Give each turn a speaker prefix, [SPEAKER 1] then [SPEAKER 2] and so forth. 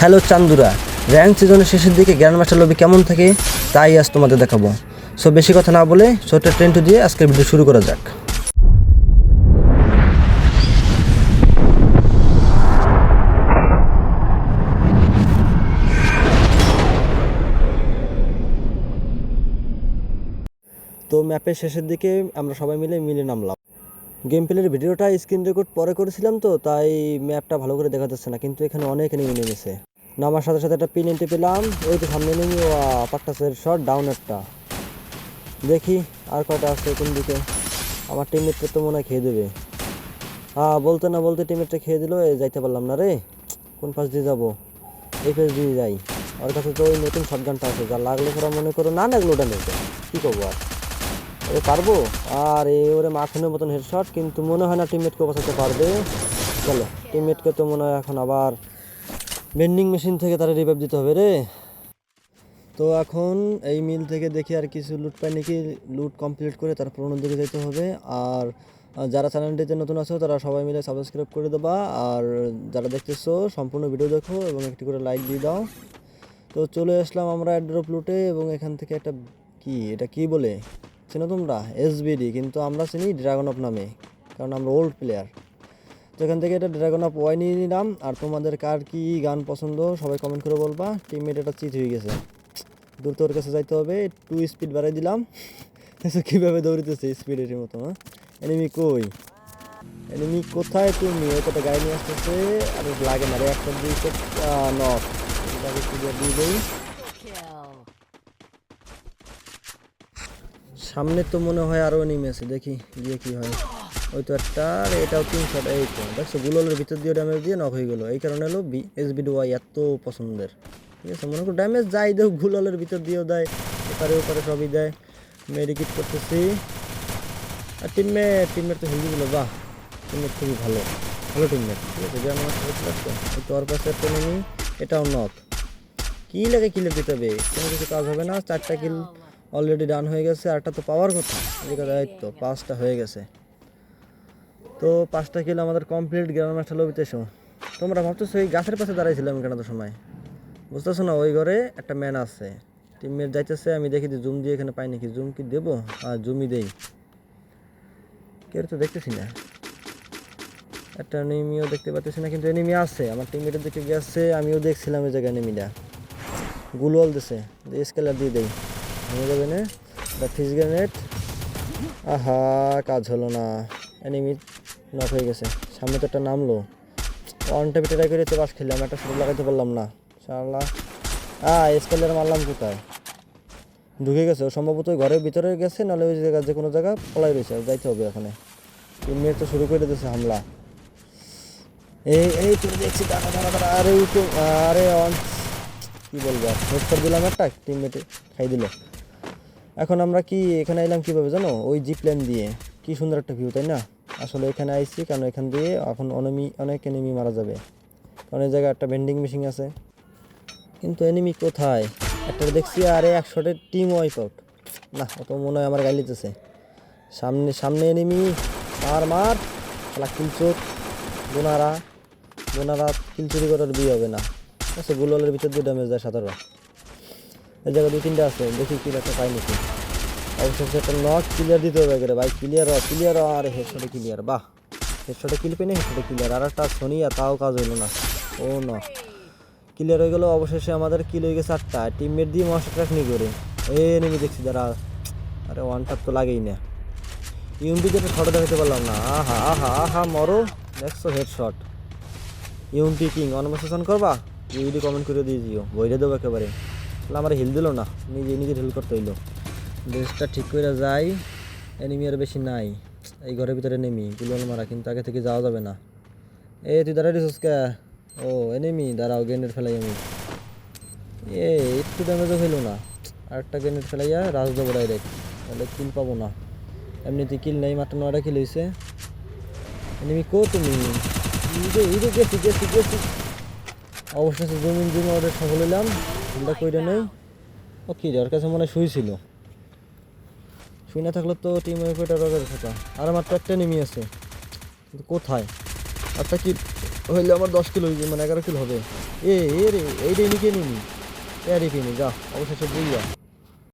[SPEAKER 1] Hello চান্দুরা, rank সিজনের শেষের দিকে গ্র্যান্ড মাস্টার লবি কেমন থাকে তাই আজ তোমাদের দেখাবো। সো বেশি কথা না বলে ছোট্ট ট্রেন্ট দিয়ে আজকের ভিডিও শুরু করা যাক। তো ম্যাপের শেষের দিকে আমরা সবাই মিলে মিলে নামলাম। গেম প্লের ভিডিওটা স্ক্রিন রেকর্ড পরে করেছিলাম তো, তাই ম্যাপটা ভালো করে দেখা যাচ্ছে না, কিন্তু এখানে অনেক এনিমি নেমেছে। নামার সাথে সাথে একটা পিন এন্টে পেলাম ওই তো সামনে নেমে পাকটাসের শট ডাউন একটা দেখি আর কটা আছে কোন দিকে। আমার টিমমেটটা তো মনে হয় খেয়ে দেবে। হ্যাঁ বলতে না বলতে টিমমেটটা খেয়ে দিল যাইতে পারলাম না রে। কোন পাশ দিয়ে যাব? এই পাশ দিয়ে যাই। ওর কাছে তো ওই নতুন শটগানটা আছে, যা লাগলে তোরা মনে করো না লাগল ওটা নেবে কী করব আর? ওরে পারব? আর এ ওরে মাখনের মতন হেডশট কিন্তু মনে হয় না টিমমেটকে বাঁচাতে পারবে। চলো টিমমেটকে তো মনে হয় এখন আবার বেন্ডিং মেশিন থেকে তারা রিভাইভ দিতে হবে রে। তো এখন এই মিল থেকে দেখি আর কিছু লুট পাই নাকি। লুট কমপ্লিট করে তার পুরোনো দিকে যেতে হবে। আর যারা চ্যানেলটিতে নতুন আছো, তারা সবাই মিলে সাবস্ক্রাইব করে দেবা। আর যারা দেখতেছো, সম্পূর্ণ ভিডিও দেখো এবং একটি করে লাইক দিয়ে দাও। তো চলে আসলাম আমরা অ্যাড্রপ লুটে এবং এখান থেকে একটা কি, এটা কি বলে? চেনো তোমরা? এসবিডি কিন্তু আমরা চিনি ড্রাগন অফ নামে, কারণ আমরা ওল্ড প্লেয়ার তো এখান থেকে এটা ড্রাগন অফ ওয়াই নিয়ে নিলাম, আর তোমাদের কার কি গান পছন্দ সবাই কমেন্ট করে বলবা। টিমমেট এটা চিট হয়ে গেছে। দ্রুত ওর কাছে যাইতে হবে টু স্পিড বাড়াই দিলাম। কীভাবে দৌড়িতেছে স্পিডের মতো হ্যাঁ? এনিমি কই? এনিমি কোথায় তুমি? ওই কত গাড়ি নিয়ে আসতেছে, আর লাগে না রে, একটা দুই নট দিয়ে দেই। সামনে তো মনে হয় আরও এনিমি আছে, দেখি গিয়ে কি হয়। ওই তো একটা, আর এটাও তিন শট এই তো। দেখছ গুলোলের ভিতর দিয়ে ড্যামেজ দিয়ে নক হয়ে গেলো। এই কারণে হলো বি এস বি ওয়াই এত পছন্দের। ঠিক আছে, মনে করো ড্যামেজ যাই দেও গুলোলের ভিতর দিয়েও দেয়, এপারে ওপারে সবই দেয়। মেডিকিট করতেছি। আর টিমমেট টিমমেট তো হেলদি গুলো বাহ টিমমেট খুবই ভালো। ভালো টিমমেট ঠিক আছে, যে আমার সাথে লাগতো ওই তো ওর পাশে একটা নেমি এটাও নক কি লাগে কিলে দিতে হবে কোনো কিছু কাজ হবে না, চারটা কিল অলরেডি ডান হয়ে গেছে আরটা তো পাওয়ার কথা, এদিকে দায়িত্ব পাঁচটা হয়ে গেছে। তো পাঁচটা কিল আমাদের কমপ্লিট গ্রাউন্ড মাস্টার লবিতে এসো। তোমরা ভাবতেছো এই গাছের পাশে দাঁড়াইছিলাম কেন তো সময়? বুঝতেছো না, ওই ঘরে একটা ম্যান আছে। টিমমেট যাইতেছে, আমি দেখি যে জুম দিয়ে এখানে পাই নাকি জুম কি দেবো? আর জুমই দেই। কেউ তো দেখতেছি না। একটা এনিমিও দেখতে পাচ্ছি না, কিন্তু এনিমি আছে। আমার টিমমেটের দিকে গেছে, আমিও দেখছিলাম ওই জায়গায় এনিমিটা গুলওয়াল দিছে স্কেলার দিয়ে দেই। হয়ে যাবে না। ফিস গ্রেনেড আহা, কাজ হলো না। এনিমি নক হয়ে গেছে। সামনে তো একটা নামলো। ওয়ান টেপে ট্রাই করে বাস খেললাম একটা শুরু লাগাইতে পারলাম না। সারলা আ স্কেলার মারলাম কোথায়? ঢুকে গেছে। সম্ভবত ঘরের ভিতরে গেছে, নাহলে ওই জায়গা, যে কোনো জায়গা পলাই রয়েছে। যাইতে হবে ওখানে মিনিট তো শুরু করে দিয়েছে হামলা। এই এই তুই দেখছি, দাঁড়া দাঁড়া দাঁড়া। আরে আরে কি বলব? হেডশট দিলাম একটা। টিমমেটে খাই দিল। এখন আমরা কি এখানে এলাম কীভাবে জানো? ওই জিপ লাইন দিয়ে। কি সুন্দর একটা ভিউ তাই না? আসলে এখানে আইছি কারণ এখান দিয়ে এখন অনেমি অনেক এনিমি মারা যাবে। কারণ এই জায়গায় একটা ভেন্ডিং মেশিন আছে। কিন্তু এনিমি কোথায়? একটা দেখছি, আরে একশোটের টিম ওয়াইপ আউট না, অত মনে হয় আমার গাড়ি লিতেছে সামনে সামনে এনিমি মার মার। খেলা কিলচোট বোনারা বোনারা কিলচুরি করার বিয়ে হবে না। ঠিক আছে ভিতর দিয়ে ড্যামেজ দেয় সাঁতাররা এই জায়গায় দুই, তিনটে আছে, দেখি কি একটা পাই নাকি। অবশেষে একটা নট ক্লিয়ার দিতে হবে করে ভাই ক্লিয়ার ক্লিয়ার আরে হেডশটে ক্লিয়ার বাহ। হেডশটে কিল পেনে হেডশটে ক্লিয়ার আর একটা শনিয়া তাও কাজ হইল না। ও না ক্লিয়ার হয়ে গেল, অবশেষে আমাদের কিল হয়ে গেছে আটটা। টিমমেট দিয়ে মাস্টার ট্রাক নিয়ে করে। এ নেমে দেখছি যারা আরে ওয়ান টাপ তো লাগেই না। ইউএমপি যেটা শটে দেখাতে পারলাম না। আহা আহা আহা, মরো। দেখছ হেডশট ইউএমপি কিং অনমেসেশন করবা? ইউডি কমেন্ট করে দিয়ে দিও। বইরে দেবো একেবারে। তাহলে আমার হিল দিল না। নিজে নিজে হিল করতে হইল। ড্রেসটা ঠিক করে যাই এনিমি আর বেশি নাই। এই ঘরের ভিতরে নেমি গুলোল মারা কিন্তু আগে থেকে যাওয়া যাবে না। এ, তুই দাঁড়াই দিছিস কে? ও এনিমি দাঁড়াও গ্রেনেড ফেলাই আমি। এ, একটু ড্যামেজও হইল না। আরেকটা গ্রেনেড ফেলাইয়া রাজ দেবো ডাইরেক্ট তাহলে কিল পাবো না। এমনিতে কিল নেই, মাত্র নয়টা কিল হয়েছে এনিমি কো তুমি? ইদে অবশেষে জমিন জমি অর্ডার সফল হইলাম। আমরা কইরা নেই ও কি যার কাছে মনে হয় শুয়েছিল শুই না থাকলে তো টিম ওয়েপেটা রোগের থাকা আর তো একটা নেমে আছে কিন্তু কোথায় আরটা কি হইলে আমার দশ কিলো মানে এগারো কিলো হবে এ এ রে এইটাই নিকে নিনি এ রে কিনি যা অবশেষে বুঝবা